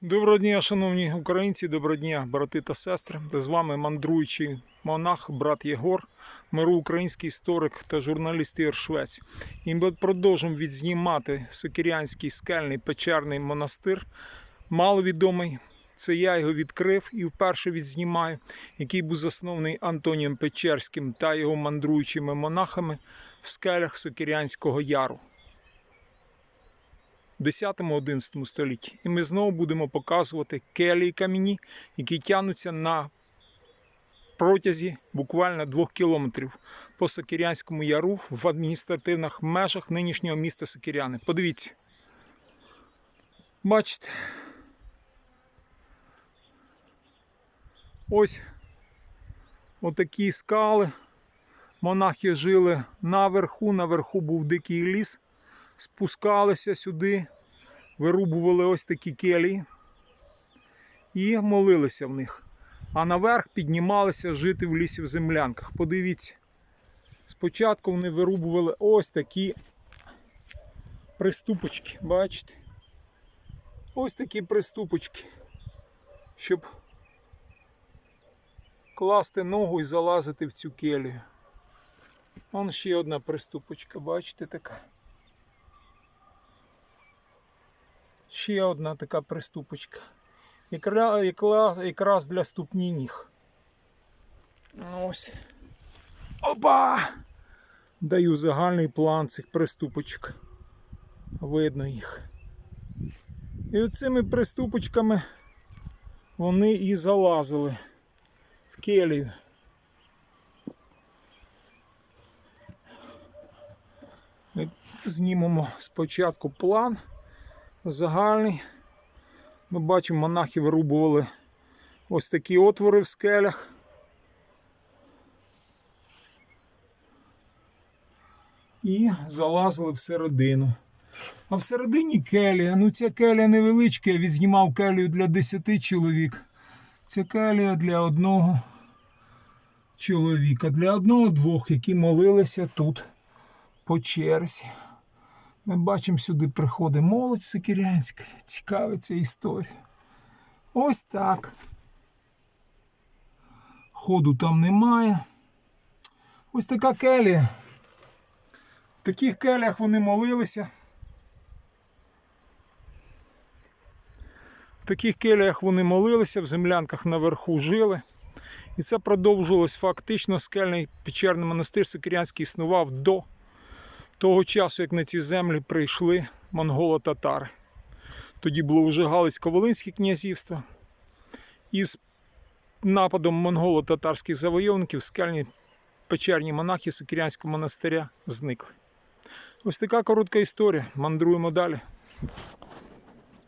Доброго дня, шановні українці, доброго дня, брати та сестри. З вами мандруючий монах, брат Єгор, мироукраїнський історик та журналіст Ігор Швець. І ми продовжуємо відзнімати Сокирянський скельний печерний монастир, маловідомий. Це я його відкрив і вперше відзнімаю, який був заснований Антонієм Печерським та його мандруючими монахами в скелях Сокирянського яру. 10-11 столітті. І ми знову будемо показувати келії кам'яні, які тягнуться на протязі буквально двох кілометрів по Сокирянському яру в адміністративних межах нинішнього міста Сокиряни. Подивіться. Бачите. Ось отакі скали. Монахи жили наверху, наверху був дикий ліс спускалися сюди, вирубували ось такі келії і молилися в них. А наверх піднімалися жити в лісі в землянках. Подивіться, спочатку вони вирубували ось такі приступочки, бачите? Ось такі приступочки, щоб класти ногу і залазити в цю келію. Вон ще одна приступочка, бачите така. Ще одна така приступочка. Якраз для ступні ніг. Ось. Опа! Даю загальний план цих приступочок. Видно їх. І оцими приступочками вони і залазили в келію. Знімемо спочатку план загальний. Ми бачимо, монахи вирубували ось такі отвори в скелях. І залазили всередину. А всередині келія, ну ця келія невеличка, я відзнімав келію для 10 чоловік. Ця келія для одного чоловіка, для одного-двох, які молилися тут по черзі. Ми бачимо, сюди приходить молодь сикірянська, цікавиться історія. Ось так. Ходу там немає. Ось така келія. В таких келях вони молилися. В таких келіях вони молилися, в землянках наверху жили. І це продовжувалось фактично скельний печерний монастир Сокирянський існував до того часу, як на ці землі прийшли монголо-татари. Тоді було вже Галицько-Волинське князівство. І з нападом монголо-татарських завойовників скельні печерні монахи Сокирянського монастиря зникли. Ось така коротка історія. Мандруємо далі.